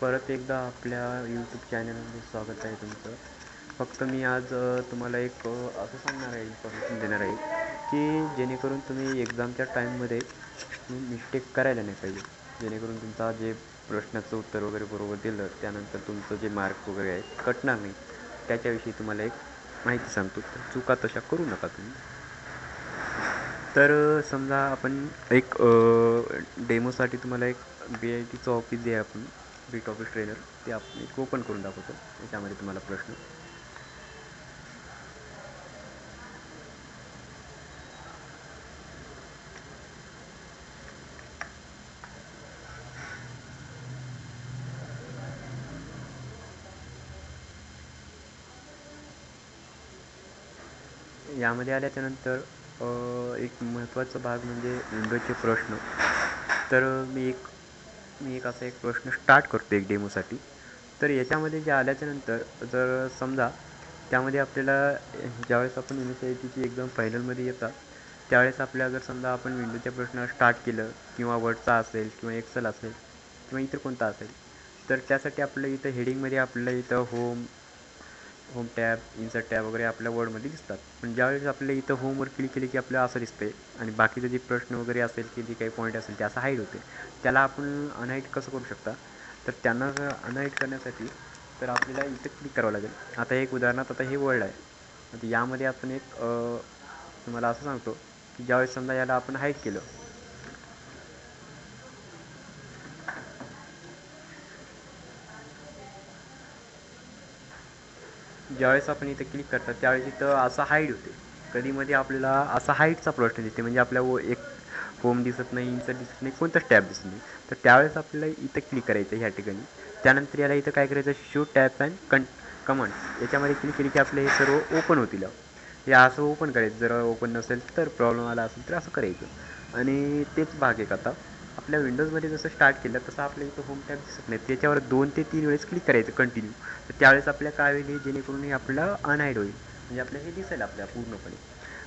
परत एकदा आपल्या यूट्यूब चॅनलमध्ये स्वागत आहे तुमचं. फक्त मी आज तुम्हाला एक असं सांगणार आहे इन्फॉर्मेशन देणार आहे की जेणेकरून तुम्ही एक्झामच्या टाईममध्ये मिस्टेक करायला नाही पाहिजे. जेणेकरून तुमचा जे प्रश्नाचं उत्तर वगैरे बरोबर दिलं त्यानंतर तुमचं जे मार्क वगैरे आहे कटणार नाही. त्याच्याविषयी तुम्हाला एक माहिती सांगतो. तर चुका तशा करू नका तुम्ही. तर समजा आपण एक डेमोसाठी तुम्हाला एक बी आय टीचं ऑफिस दे आहे आपण. बीट ऑफिस ट्रेनर ते आपण एक ओपन करून दाखवतो. त्याच्यामध्ये तुम्हाला प्रश्न. यामध्ये आल्याच्यानंतर एक महत्त्वाचा भाग म्हणजे विंडोचे प्रश्न. तर मी एक मी एक असा एक प्रश्न स्टार्ट करतो एक डेमोसाठी तर याच्यामध्ये जे आल्याच्यानंतर जर समजा त्यामध्ये आपल्याला ज्यावेळेस आपण विंडो सी टीची एक्झाम फायनलमध्ये येतात त्यावेळेस आपल्या जर समजा आपण विंडोच्या प्रश्न स्टार्ट केलं किंवा वर्डचा असेल किंवा एक्सेल असेल किंवा इतर कोणता असेल तर त्यासाठी आपल्या इथं हेडिंगमध्ये आपल्या इथं home home tab insert tab वगैरे आपल्या वर्डमध्ये दिसतात. पण ज्यावेळेस आपल्याला इथं होमवर क्लिक केले की आपल्याला असं दिसते आणि बाकीचे जे प्रश्न वगैरे असेल की जे काही पॉईंट असेल ते असं हाईड होते त्याला आपण अनहाईट कसं करू शकता? तर त्यांना अनहाईट करण्यासाठी तर क्लिक करावं लागेल. आता एक उदाहरणार्थ आता हे वर्ड आता यामध्ये आपण एक तुम्हाला असं सांगतो की ज्यावेळेस समजा याला आपण हाईट केलं ज्यावेळेस आपण इथे क्लिक करतात, त्यावेळेस इथं असं हाईड होते. कधीमध्ये आपल्याला असा हाईटचा प्रश्न दिसते म्हणजे आपल्या एक होम दिसत नाही इन्सर्ट दिसत नाही, कोणताच टॅब दिसत नाही. तर त्यावेळेस आपल्याला क्लिक करायचं ह्या ठिकाणी. त्यानंतर याला इथं काय करायचं शो टॅप अँड कं कमांड याच्यामध्ये क्लिक केली की आपले हे सर्व ओपन होतील. हे असं ओपन करायचं. जर ओपन नसेल, तर प्रॉब्लेम आला असेल, तर असं भाग एक आता. आपल्या विंडोजमध्ये जसं स्टार्ट केलं, तसं आपल्या इथं होम टॅब दिसत नाही. त्याच्यावर दोन ते तीन वेळेस क्लिक करायचं कंटिन्यू तर त्यावेळेस आपल्या काय होईल जेणेकरून हे आपल्याला अनहाईड आपल्याला हे दिसेल आपल्या पूर्णपणे.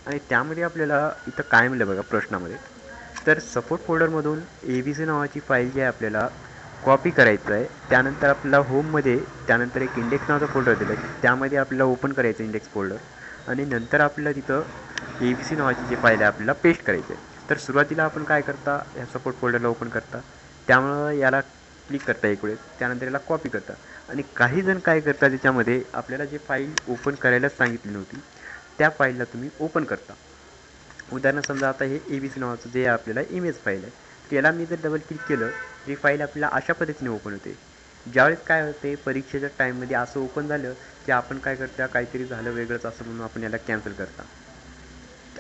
आणि त्यामध्ये आपल्याला इथं काय मिळलं बघा, प्रश्नामध्ये. तर सपोर्ट फोल्डरमधून ए बी सी नावाची फाईल जी आहे आपल्याला कॉपी करायचं आहे. त्यानंतर आपल्याला होममध्ये त्यानंतर एक इंडेक्स नावाचा फोल्डर दिलं आहे आपल्याला ओपन करायचं इंडेक्स फोल्डर आणि नंतर आपल्याला तिथं ए बी सी नावाची जी फाईल आहे, आपल्याला पेस्ट करायची तर सुरुवातीला आपण काय करता ह्या सपोर्ट फोल्डरला ओपन करता. त्यामुळं याला क्लिक करता इकडे त्यानंतर याला कॉपी करता. आणि काही जण काय करता त्याच्यामध्ये आपल्याला जे फाईल ओपन करायलाच सांगितली नव्हती, त्या फाईलला तुम्ही ओपन करता. उदाहरण समजा आता हे ए बी सी नावाचं जे आपल्याला इमेज फाईल आहे, त्याला मी जर डबल क्लिक केलं, ही फाईल आपल्याला अशा पद्धतीने ओपन होते. ज्यावेळेस काय होते, परीक्षेच्या टाईममध्ये असं ओपन झालं, की आपण काय करता, काहीतरी झालं वेगळंच असं म्हणून आपण याला कॅन्सल करता.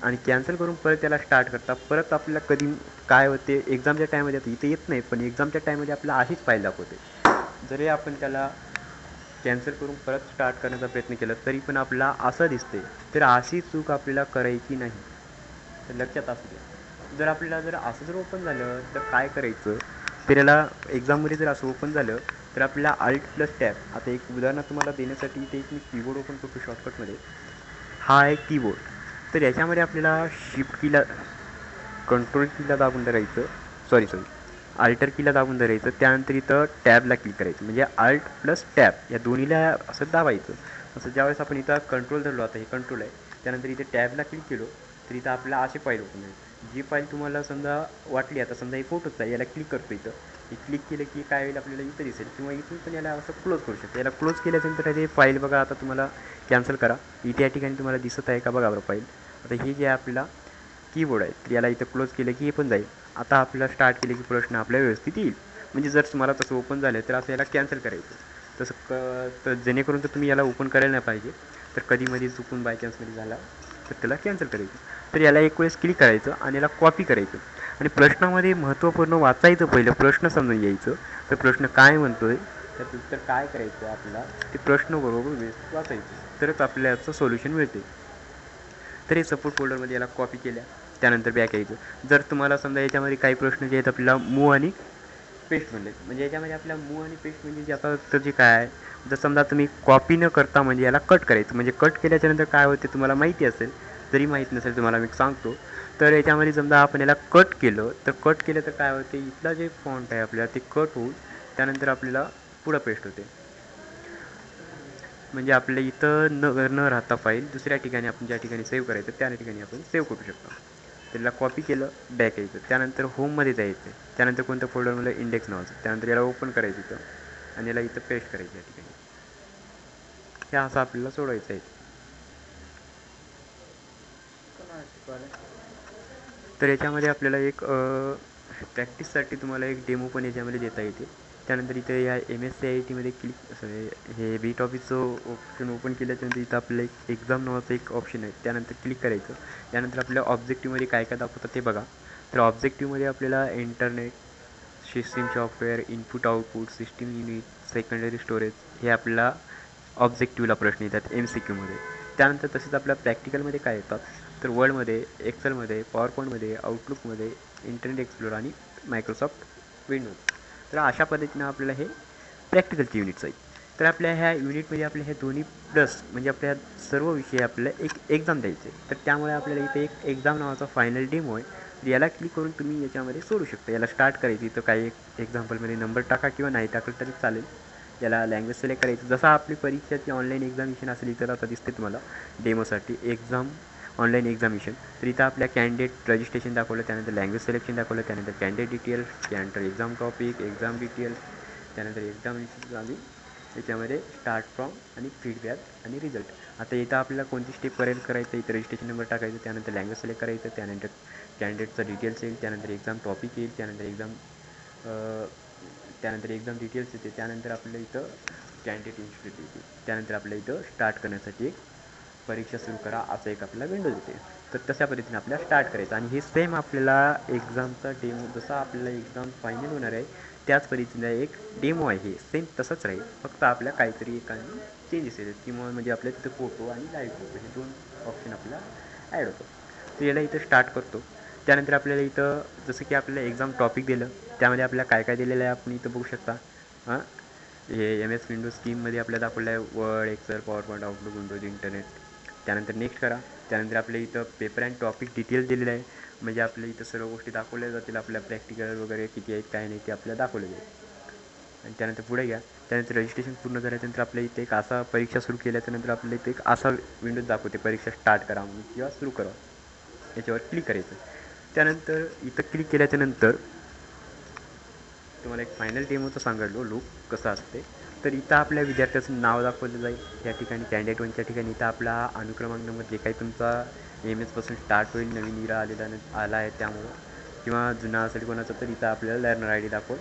आणि कॅन्सल करून स्टार्ट करता. परत आपल्याला कधी काय होते एक्झामच्या टाईममध्ये आता इथे येत नाही पण एक्झामच्या टाईममध्ये आपल्याला अशीच फाईल दाखवते. जरी आपण त्याला कॅन्सल करून परत स्टार्ट करण्याचा प्रयत्न केला, तरी पण आपल्याला असं दिसते तर चूक आपल्याला करायची नाही. तर लक्षात असू दे. जर आपल्याला जर असं जर ओपन झालं, तर काय करायचं? तर याला जर असं ओपन झालं, तर आपल्याला प्लस टॅब आता एक उदाहरण तुम्हाला देण्यासाठी इथे एक मी कीबोर्ड ओपन करतो शॉर्टकटमध्ये हा आहे कीबोर्ड तर याच्यामध्ये आपल्याला शिफ्ट कीला कंट्रोल कीला दाबून धरायचं. सॉरी सॉरी अल्टर कीला दाबून त्यानंतर इथं टॅबला क्लिक करायचं. म्हणजे अल्ट प्लस टॅब या दोन्हीला असं दाबायचं. असं ज्यावेळेस आपण कंट्रोल धरलो, आता हे कंट्रोल आहे. त्यानंतर इथे टॅबला क्लिक केलो, तर इथं आपल्याला असे फाईल होईल जी फाईल तुम्हाला समजा वाटली, आता समजा हे फोटोच आहे, याला क्लिक करतो इथं. हे क्लिक केलं की काय होईल, आपल्याला इथं दिसेल. क्लोज करू शकतो. याला क्लोज केल्यानंतर हे फाईल बघा, आता तुम्हाला करा. इथे या ठिकाणी तुम्हाला दिसत आहे का बघा बरं आता हे जे आहे कीबोर्ड आहे तर याला इथं क्लोज केलं की हे पण जाईल. आता आपल्याला स्टार्ट केलं की प्रश्न आपल्या व्यवस्थित येईल. म्हणजे जर तुम्हाला तसं ओपन झालं तर असं याला कॅन्सल करायचं. तसं क तर जेणेकरून तर तुम्ही याला ओपन करायला नाही पाहिजे. तर कधीमध्ये चुकून बाय चान्समध्ये झाला तर त्याला कॅन्सल करायचं. तर याला एक वेळेस क्लिक करायचं आणि याला कॉपी करायचं. आणि प्रश्नामध्ये महत्त्वपूर्ण वाचायचं पहिलं प्रश्न समजून यायचं तर प्रश्न काय म्हणतो आहे तर उत्तर काय करायचं आपल्याला ते प्रश्न बरोबर व्यवस्थित वाचायचं. तरच आपल्याचं सोल्युशन मिळते. तर हे सपोर्ट फोल्डरमध्ये याला कॉपी केल्या. त्यानंतर बॅक यायचं. जर तुम्हाला समजा याच्यामध्ये काही प्रश्न जे आहेत आपल्याला मूव आणि पेस्ट म्हणले. म्हणजे याच्यामध्ये आपल्या मूव आणि पेस्ट म्हणजे जे आता तर जे काय आहे, जर समजा तुम्ही कॉपी न करता म्हणजे याला कट करायचं. म्हणजे कट केल्याच्यानंतर काय होते तुम्हाला माहिती असेल, जरी माहीत नसेल तुम्हाला मी सांगतो, तर याच्यामध्ये समजा आपण याला कट केलं, तर कट केलं तर काय होते? इथला जे फॉन्ट आहे आपल्याला ते कट होऊन त्यानंतर आपल्याला पुढं पेस्ट होते. म्हणजे आपल्या इथं न न राहता फाईल दुसऱ्या ठिकाणी आपण ज्या ठिकाणी सेव्ह करायचं त्या ठिकाणी आपण सेव्ह करू शकतो. त्याला कॉपी केलं बॅक यायचं. त्यानंतर होममध्ये जायचं. त्यानंतर कोणत्या फोल्डरमध्ये इंडेक्स नावाचं. त्यानंतर याला ओपन करायचं इथं. आणि याला इथं पेस्ट करायचं या ठिकाणी. हे असं आपल्याला सोडवायचं आहे. तर याच्यामध्ये आपल्याला एक प्रॅक्टिससाठी तुम्हाला एक डेमो पण याच्यामध्ये देता येते. त्यानंतर इथे या एम एस सी आय टीमध्ये क्लिक हे बीट ऑफिसचं ऑप्शन ओपन केल्याच्यानंतर इथं आपल्याला एक एक्झाम नावाचं एक ऑप्शन आहे. त्यानंतर क्लिक करायचं. त्यानंतर आपल्या ऑब्जेक्टिव्हमध्ये काय काय दाखवतं ते बघा. तर ऑब्जेक्टिव्हमध्ये आपल्याला internet system software input output system unit secondary storage हे आपल्याला ऑब्जेक्टिव्हला प्रश्न येतात एम सी क्यूमध्ये त्यानंतर तसेच आपल्या प्रॅक्टिकलमध्ये काय येतात तर वर्डमध्ये एक्सेलमध्ये पॉवर पॉईंटमध्ये आउटलुकमध्ये इंटरनेट एक्सप्लोर आणि मायक्रोसॉफ्ट विंडोज़ तर अशा पद्धतीनं आपल्याला हे युनिट्स आहेत. तर आपल्या ह्या युनिटमध्ये आपल्या हे दोन्ही प्लस म्हणजे आपल्या सर्व विषय आपल्याला एक एक्झाम द्यायचे तर त्यामुळे आपल्याला एक एक्झाम नावाचा फायनल डेमो आहे. याला क्लिक करून तुम्ही याच्यामध्ये सोडू शकता. याला स्टार्ट करायची, तर काही एक एक्झाम्पलमध्ये नंबर टाका किंवा नाही टाकलं तरी चालेल. याला लँग्वेज सिलेक्ट करायचं. जसं आपली परीक्षाची ऑनलाईन एक्झामिनेशन असेल तर आता दिसते तुम्हाला. डेमोसाठी एक्झाम ऑनलाईन एक्झामिनेशन तर इथं आपल्या कॅन्डिडेट रजिस्ट्रेशन दाखवलं, त्यानंतर लँग्वेज सिलेक्शन दाखवलं, त्यानंतर डिटेल्स त्यानंतर एक्झाम टॉपिक एक्झाम डिटेल्स त्यानंतर एक्झामिनेशन स्टार्ट फ्रॉम आणि फीडबॅक आणि आता इथं आपल्याला कोणती स्टेप करेल करायचं, इथं रजिस्ट्रेशन नंबर टाकायचं, त्यानंतर लँग्वेज सिलेक्ट करायचं, त्यानंतर कॅन्डिडेटचं डिटेल्स येईल, त्यानंतर टॉपिक येईल, त्यानंतर एक्झाम त्यानंतर एक्झाम डिटेल्स येते, त्यानंतर आपल्याला इथं कॅन्डिडेट इन्स्टिट्यूट येते. त्यानंतर आपल्या इथं स्टार्ट करण्यासाठी एक परीक्षा सुरू करा असं एक आपल्याला विंडो देते. तर तशा पद्धतीने आपल्याला स्टार्ट करायचं. आणि हे सेम आपल्याला एक्झामचा डेमो जसा आपल्याला एक्झाम फायनल होणार आहे, त्याच पद्धतीने एक डेमो आहे. हे सेम तसंच राहील. फक्त आपल्या काहीतरी एखादी चेंजेस येतात. किंवा म्हणजे आपल्या तिथं फ़ोटो आणि लाईव्ह फ़ोटो हे दोन ऑप्शन आपल्याला ॲड होतो तर याला इथं स्टार्ट करतो. त्यानंतर आपल्याला इथं, जसं की आपल्याला एक्झाम टॉपिक दिलं, त्यामध्ये आपल्याला काय काय दिलेलं आहे आपण इथं बघू शकता. हाँ? हे एम एस विंडो स्कीममध्ये आपल्याला दाखवलं आहे Word Excel PowerPoint Outlook Windows internet त्यानंतर नेक्स्ट करा. त्यानंतर आपल्या इथं पेपर अँड टॉपिक डिटेल दिलेलं आहे. म्हणजे आपल्या इथं सर्व गोष्टी दाखवल्या जातील. आपल्या प्रॅक्टिकल वगैरे किती आहेत, काय नाही ते आपल्याला दाखवलं जाईल. रजिस्ट्रेशन पूर्ण झाल्यानंतर आपल्या इथे एक असा परीक्षा सुरू केल्याच्यानंतर आपल्या इथे एक असा विंडोज़ दाखवते. परीक्षा स्टार्ट करा किंवा सुरू करा. याच्यावर क्लिक त्यानंतर इथं क्लिक केल्याच्यानंतर तुम्हाला एक फायनल डेमोचं सांगितलो लूक कसं तर इथं आपल्या विद्यार्थ्याचं नाव दाखवलं जाईल. या ठिकाणी कॅन्डिडेट वनच्या ठिकाणी इथं आपला अनुक्रमांक नंबर जे काही तुमचा एम एसपासून स्टार्ट होईल नवीन इरा आलेला आला आहे त्यामुळं. किंवा जुना असेल कोणाचं तर इथं आपल्याला लर्नर आय डी दाखव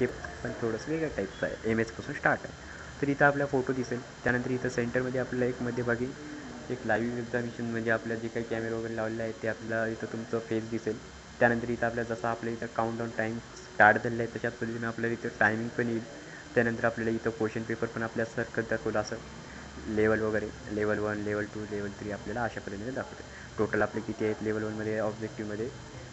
ते पण थोडंसं वेगळ्या टाईपचं आहे. एम एसपासून स्टार्ट आहे. तर इथं आपला फोटो दिसेल. त्यानंतर इथं सेंटरमध्ये आपल्याला एक मध्यभागी एक लाईव्ह एक्झामिनेशन म्हणजे आपल्या जे काही कॅमेरे वगैरे लावलेले आहेत ते आपल्याला इथं तुमचं फेस दिसेल. त्यानंतर इथं आपल्या जसं आपल्या इथं काउंटडाऊन टाईम स्टार्ट झालेला आहे तशाच पद्धतीनं आपल्याला इथं टायमिंग पण येईल. त्यानंतर आपल्याला इथं क्वेश्चन पेपर पण आपल्या सरकत दाखवलं असं. लेवल वगैरे level one level two level three आपल्याला अशा पद्धतीने दाखवते टोटल आपले किती आहेत लेवल वनमध्ये ऑब्जेक्टिव्हमध्ये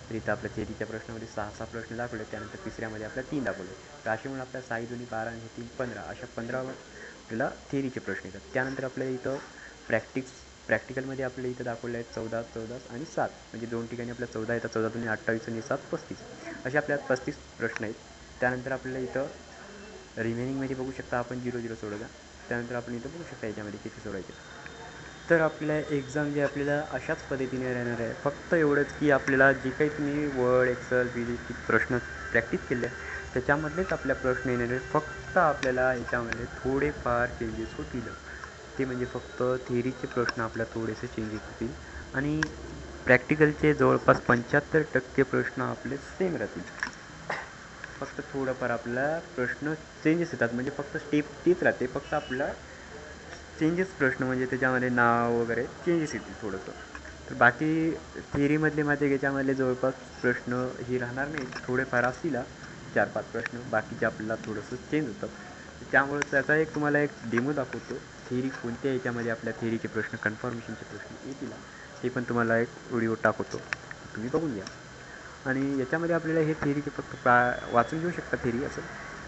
तर इथं आपल्या थेरीच्या प्रश्नामध्ये सहा सहा प्रश्न दाखवले. त्यानंतर तिसऱ्यामध्ये आपल्या तीन दाखवले. तर असे म्हणून आपल्या साई दोन्ही बारा आणि तीन, पंधरा, अशा पंधरा आपल्याला थेरीचे प्रश्न येतात. त्यानंतर आपल्याला इथं प्रॅक्टिक्स प्रॅक्टिकलमध्ये आपल्या इथं दाखवले आहेत चौदा चौदा आणि सात. म्हणजे दोन ठिकाणी आपल्या चौदा येतात. चौदा दोन्ही अठ्ठावीस आणि सात पस्तीस. असे आपल्या पस्तीस प्रश्न आहेत. त्यानंतर आपल्याला इथं रिमेनिंगमध्ये बघू शकता आपण झिरो झिरो सोडवला त्यानंतर आपण इथं बघू शकता याच्यामध्ये किती सोडायचे. तर आपल्या एक्झाम जे आपल्याला अशाच पद्धतीने राहणार आहे फक्त एवढंच की आपल्याला जे काही तुम्ही वर्ड एक्सल बी प्रश्न प्रॅक्टिस केले त्याच्यामधलेच आपल्या प्रश्न येणार आहेत. फक्त आपल्याला याच्यामध्ये थोडेफार चेंजेस होतील. ते म्हणजे फक्त थेरीचे प्रश्न आपल्या थोडेसे चेंजेस होतील. आणि प्रॅक्टिकलचे जवळपास पंच्याहत्तर टक्के प्रश्न आपले सेम राहतील. फक्त थोडंफार आपला प्रश्न चेंजेस येतात. म्हणजे फक्त स्टेप तीच राहते. फक्त आपला चेंजेस प्रश्न म्हणजे त्याच्यामध्ये नाव वगैरे चेंजेस येतील थोडंसं. तर बाकी थिअरीमधले माझे याच्यामधले जवळपास प्रश्न ही राहणार नाही. थोडेफार असतील चार पाच प्रश्न. बाकीचे आपल्याला थोडंसं चेंज होतात त्यामुळे त्याचा एक तुम्हाला एक डेमो दाखवतो. थिअरी कोणत्या याच्यामध्ये आपल्या थिअरीचे प्रश्न कन्फर्मेशनचे प्रश्न येतील ते पण तुम्हाला एक व्हिडिओ टाकवतो. तुम्ही बघून घ्या. आणि याच्यामध्ये आपल्याला हे थिअरीचे फक्त प्रा वाचून घेऊ शकता थिअरी असं.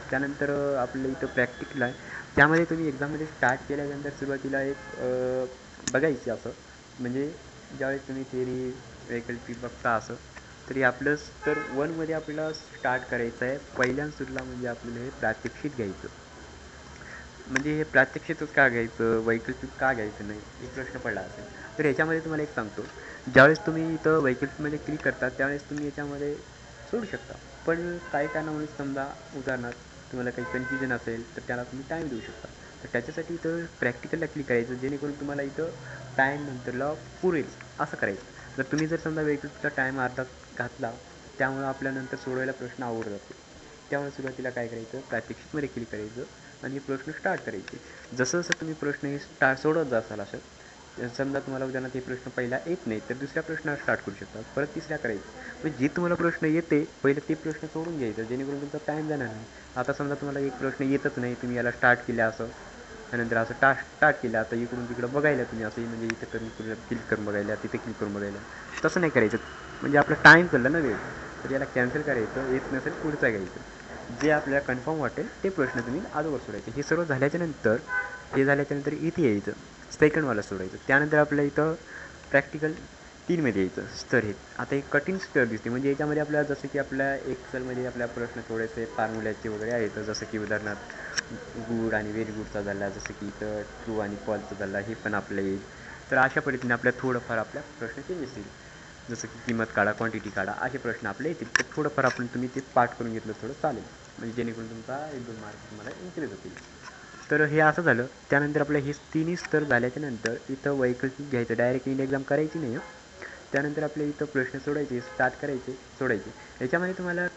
त्यानंतर आपलं इथं प्रॅक्टिकल आहे. त्यामध्ये तुम्ही एक्झाममध्ये स्टार्ट केल्यानंतर सुरुवातीला एक बघायची असं. म्हणजे ज्यावेळेस तुम्ही थिअरी वैकल्पिक बघता असं तरी आपलं तर वनमध्ये आपल्याला स्टार्ट करायचं आहे. पहिल्यांदा सुरला म्हणजे आपल्याला हे प्रात्यक्षिक घ्यायचं. म्हणजे हे प्रात्यक्षिकच का घ्यायचं? वैकल्पिक का घ्यायचं नाही? एक प्रश्न पडला असेल. तर याच्यामध्ये तुम्हाला एक सांगतो. ज्यावेळेस तुम्ही इथं वैकल्पिकमध्ये क्लिक करता, त्यावेळेस तुम्ही याच्यामध्ये सोडू शकता. पण काही कारणामुळे समजा? उदाहरणार्थ, तुम्हाला काही कन्फ्युजन असेल, तर त्याला तुम्ही टाईम देऊ शकता. तर त्याच्यासाठी इथं प्रॅक्टिकलला क्लिक करायचं, जेणेकरून तुम्हाला इथं टाईम नंतरला पुरेल. असं करायचं. जर तुम्ही जर समजा वैकल्पिकचा टाईम अर्धा घातला, त्यामुळं आपल्यानंतर सोडवायला प्रश्न आवड जातो. त्यामुळे सुरुवातीला काय करायचं, प्रात्यक्षिकमध्ये क्लिक करायचं आणि प्रश्न स्टार्ट करायचे. जसं जसं तुम्ही प्रश्न हे स्टार्ट सोडत जासाल असं, समजा तुम्हाला उदाहरणार्थ हे प्रश्न पहिला येत नाही, तर दुसऱ्या प्रश्नावर स्टार्ट करू शकता. परत तिसऱ्या करायचं. म्हणजे जे तुम्हाला प्रश्न येते, पहिले ते प्रश्न सोडून घ्यायचं, जेणेकरून तुमचा टाईम जाणार नाही. आता समजा तुम्हाला एक प्रश्न येतच नाही, तुम्ही याला स्टार्ट केला असं त्यानंतर असं टा स्टार्ट केलं, आता इकडून तिकडं बघायला तुम्ही असं, म्हणजे इथं करून क्लिक करून बघायला, तिथे क्लिक करून बघायला. तसं नाही करायचं. म्हणजे आपलं टाईम चाललं ना वेळ. तर याला कॅन्सल करायचं, येत नसेल, पुढचा जे आपल्याला कन्फर्म वाटेल, ते प्रश्न तुम्ही अगोदर सोडायचे हे सर्व झाल्याच्या नंतर, हे झाल्याच्या नंतर इथे यायचं सेकंडवाला सोडायचं त्यानंतर आपल्या इथं प्रॅक्टिकल तीनमध्ये यायचं. स्तर हे. आता एक कठीण स्तर दिसते. म्हणजे याच्यामध्ये जसं की आपल्या एक्सेलमध्ये आपल्या प्रश्न थोडेसे फॉर्म्युल्याचे वगैरे आहेत. जसं की उदाहरणार्थ गुड आणि व्हेरी गुडचा झाला. जसं की इथं ट्रू आणि फॉलचा झाला. हे पण आपलं येईल. तर अशा पद्धतीने आपल्या थोडंफार आपल्या प्रश्न चेंजेस जसं की किंमत काढा क्वांटिटी काढा, असे प्रश्न आपले येतील. तर थोडंफार आपण तुम्ही ते पाठ करून घेतलं थोडं चालेल. म्हणजे जेणेकरून एक दोन मार्क तुम्हाला इन्क्रीज होतील. तर हे असं झालं. त्यानंतर आपलं हे तिन्ही स्तर झाल्याच्या नंतर इथं वैकल्पिक घ्यायचं. डायरेक्ट इंड एक्झाम करायची नाही त्यानंतर आपल्या इथं प्रश्न सोडायचे स्टार्ट करायचे, सोडायचे. याच्यामध्ये तुम्हाला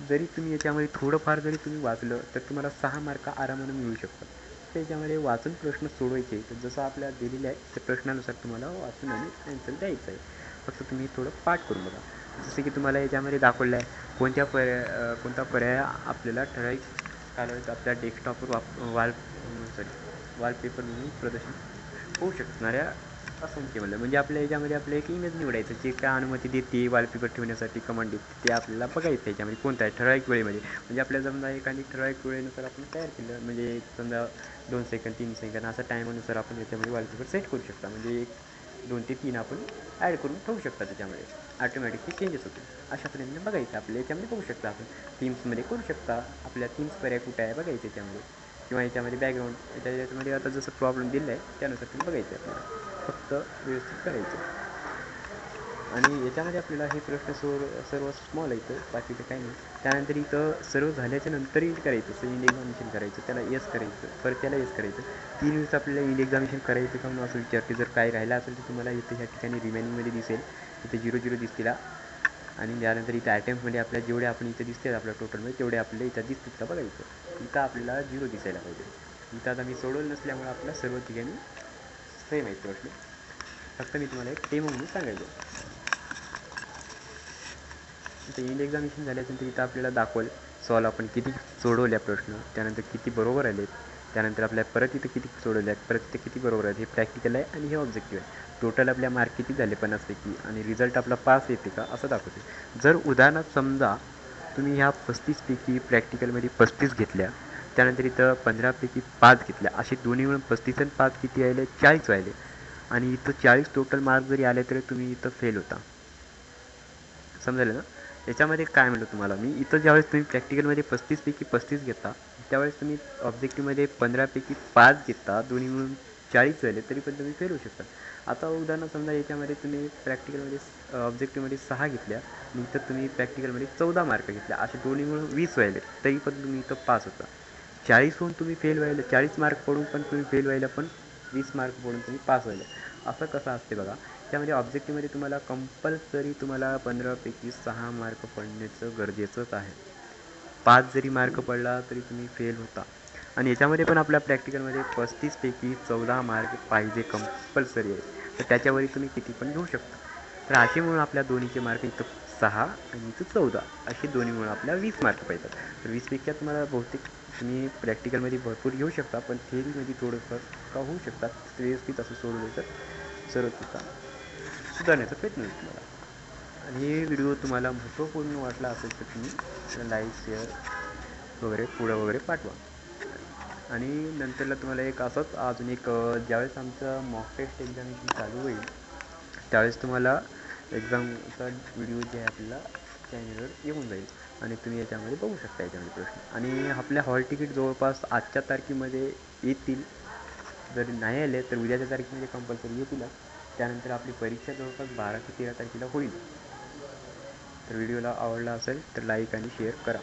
जरी तुम्ही याच्यामध्ये थोडंफार जरी तुम्ही वाचलं, तर तुम्हाला सहा मार्क आरामानं मिळू शकतात. त्याच्यामध्ये वाचून प्रश्न सोडवायचे. तर जसं आपल्या दिलेलं प्रश्नानुसार तुम्हाला वाचून आणि आन्सर द्यायचं फक्त तुम्ही थोडं पाठ करून बघा. जसं की तुम्हाला याच्यामध्ये दाखवलं आहे कोणत्या पर्याय कोणता पर्याय आपल्याला ठराविक कालावधीत आपल्या डेस्कटॉपवर वाप वाल सॉरी वॉलपेपर म्हणून प्रदर्शन होऊ शकणाऱ्या असंख्यमध्ये म्हणजे, म्हणजे आपल्या याच्यामध्ये आपल्या एक इमेज निवडायचं जे काय अनुमती देते वॉलपेपर ठेवण्यासाठी कमांड देते ते आपल्याला बघायचं याच्यामध्ये कोणता आहे ठराविक वेळेमध्ये. म्हणजे आपल्या समजा एखादी ठराविक वेळेनुसार आपण तयार केलं म्हणजे समजा दोन सेकंद तीन सेकंद असा टायमानुसार आपण याच्यामध्ये वॉलपेपर सेट करू शकता. म्हणजे एक दोन ते तीन आपण ॲड करून ठेवू शकता त्याच्यामध्ये. ऑटोमॅटिकली चेंजेस होते अशा पद्धतीने बघायचं आपल्या याच्यामध्ये बघू शकता आपण. थीम्समध्ये करू शकता. आपल्या थीम्स पर्याय कुठे आहे बघायचं याच्यामध्ये किंवा आता जसं प्रॉब्लेम दिल आहे त्यानुसार तुम्ही बघायचं आपल्याला. फक्त व्यवस्थित करायचं आणि याच्यामध्ये आपल्याला हे प्रश्न सर्व सर्व स्मॉल येतं बाकीचं काही नाही. त्यानंतर इथं सर्व झाल्याच्या नंतरही करायचं असं इंड एक्झामिनेशन करायचं, त्याला येस करायचं, परत त्याला येस करायचं. तीन वेळेस आपल्याला इंड एक्झामिनेशन करायचं का म्हणून असं विचारते, जर काय राहिलं असेल तर तुम्हाला इथं ह्या ठिकाणी रिमेनिंगमध्ये दिसेल. इथे झिरो झिरो दिसतील आणि त्यानंतर इथं अटेम्प्टमध्ये आपल्या जेवढे आपण इथं दिसते आपल्या टोटलमध्ये तेवढे आपल्या इथं दिसतील का बघायचं. इथं आपल्याला झिरो दिसायला पाहिजे. इथं आता मी सोडवलं नसल्यामुळे आपल्या सर्व ठिकाणी सेम आहेत प्रश्न. फक्त मी तुम्हाला एक टेमो म्हणून सांगायचं. इथं इंड एक्झामिनेशन झाल्यानंतर इथं आपल्याला दाखवल. सॉल्व आपण किती सोडवल्या प्रश्न, त्यानंतर किती बरोबर आलेत, त्यानंतर आपल्या परत इथं किती सोडवले परत इथं किती बरोबर आहेत हे प्रॅक्टिकल आहे आणि हे ऑब्जेक्टिव्ह टोटल आपल्या मार्क किती झाले पन्नासपैकी आणि रिझल्ट आपला पास येते का असं जर उदाहरणार्थ समजा तुम्ही ह्या पस्तीसपैकी प्रॅक्टिकलमध्ये पस्तीस घेतल्या, त्यानंतर इथं पंधरापैकी पाच घेतल्या असे दोन्ही मिळून पस्तीस आणि पाच किती राहिले चाळीस राहिले आणि इथं टोटल मार्क जरी आले तरी तुम्ही इथं फेल होता. समजायला ना? याच्यामध्ये काय म्हणलं तुम्हाला? मी इथं ज्यावेळेस तुम्ही प्रॅक्टिकलमध्ये पस्तीसपैकी पस्तीस घेता, त्यावेळेस तुम्ही ऑब्जेक्टिव्हमध्ये पंधरापैकी पाच घेता, दोन्ही मिळून चाळीस झाले, तरी पण तुम्ही होऊ शकता. आता उदाहरण समजा याच्यामध्ये तुम्ही प्रॅक्टिकलमध्ये ऑब्जेक्टिव्हमध्ये सहा घेतल्या तुम्ही प्रॅक्टिकलमध्ये चौदा मार्क घेतल्या, असे वीस व्हायले, तरी तुम्ही इथं पास होता. चाळीसहून तुम्ही फेल व्हायला, चाळीस मार्क पडून पण तुम्ही फेल व्हायला पण वीस मार्क पडून तुम्ही पास व्हायला. असं कसं असते त्यामध्ये ऑब्जेक्टिव्हमध्ये तुम्हाला कंपल्सरी तुम्हाला पंधरापैकी सहा मार्क पडण्याचं गरजेचंच आहे. पाच जरी मार्क पडला तरी तुम्ही फेल होता. आणि याच्यामध्ये पण आपल्या प्रॅक्टिकलमध्ये पस्तीसपैकी चौदा मार्क पाहिजे कंपल्सरी आहे. तर त्याच्यावरही तुम्ही किती पण घेऊ शकता. तर असे म्हणून आपल्या दोन्हीचे मार्क इथं सहा आणि इथं चौदा. असे दोन्ही म्हणून वीस मार्क पाहिजेत तर वीसपेक्षा तुम्हाला बहुतेक तुम्ही प्रॅक्टिकलमध्ये भरपूर घेऊ शकता, पण थेरीमध्ये थोडंसं का होऊ शकतात? व्यवस्थित असं सोडलं तर सर्व चुका सुधारण्याचा प्रयत्न होईल तुम्हाला. आणि हे व्हिडिओ तुम्हाला महत्त्वपूर्ण वाटला असेल तर तुम्ही लाईक शेअर वगैरे पुढं वगैरे पाठवा. आणि नंतरला तुम्हाला एक असंच अजून एक ज्यावेळेस आमचं मॉक टेस्ट एक्झामिनेशन चालू होईल त्यावेळेस तुम्हाला एक्झामचा व्हिडिओ जे आहे आपल्याला चॅनलवर येऊन जाईल. आणि तुम्ही याच्यामध्ये बघू शकता याच्यामध्ये प्रश्न. आणि आपल्या हॉल तिकीट जवळपास आजच्या तारखेमध्ये येतील. जर नाही आले तर उद्याच्या तारखेमध्ये कंपल्सरी येतीलच त्यानंतर आपली परीक्षा जवळपास बारा ते तेरा तारखेला होईल. तर व्हिडिओला आवडला असेल तर लाईक आणि शेअर करा.